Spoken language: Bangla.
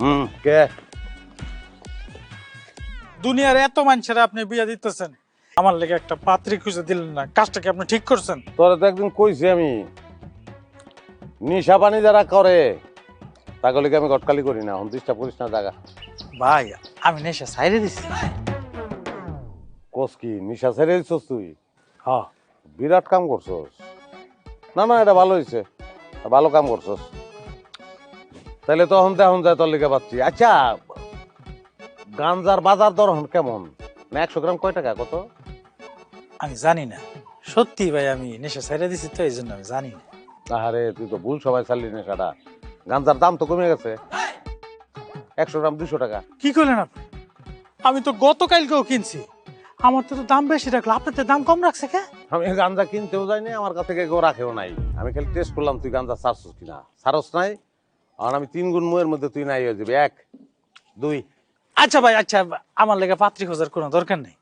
হুম কে? দুনিয়ার এত মানুষের আপনি বিয়ে দিতেছেন। আমার লেগে একটা পাত্রী খুঁজে দিলেন না। কাজটা কি আপনি ঠিক করছেন? তোরা তো একদিন কইছি আমি। নিশা পানি যারা করে তাগুলিকে আমি গটকালি করি না। উনত্রিশটা করিস না জায়গা। ভাই আমি নেশা সাইরে দিছি। কোস কি? নিশা ছেড়ে দিছস তুই? হ্যাঁ বিরাট কাম করছস। না না এটা ভালো হয়েছে ভালো কাম করছস। তাহলে তখন তখন যায় তোর লিখে পাচ্ছি। আচ্ছা গাঞ্জার বাজার দর এখন কেমন? না একশো গ্রাম কয় টাকা কত? আমি জানি না। সত্যি ভাই আমি নেশা সাইরে দিছি তো এই জন্য আমি জানি না। আরে তুই তো ভুল সবাই চাললি নেশাটা। গাঞ্জার দাম তো কমে গেছে। একশো গ্রাম দুশো টাকা। কি করলেন আপনি? আমি তো গতকালকেও কিনছি। আমার তো দাম বেশি রাখল আপনার তো দাম কম রাখছে কে? আমি গাঞ্জা কিনতেও যাইনি আমার কাছে কেউ রাখেও নাই। আমি খালি টেস্ট করলাম তুই গাঞ্জা সারছস কিনা? সারস নাই? আর আমি তিন গুণ মুয়ের মধ্যে তুই নাই হয়ে যাবি। এক দুই। আচ্ছা ভাই আচ্ছা আমার লেগে পাত্রী খোঁজার কোনো দরকার নেই।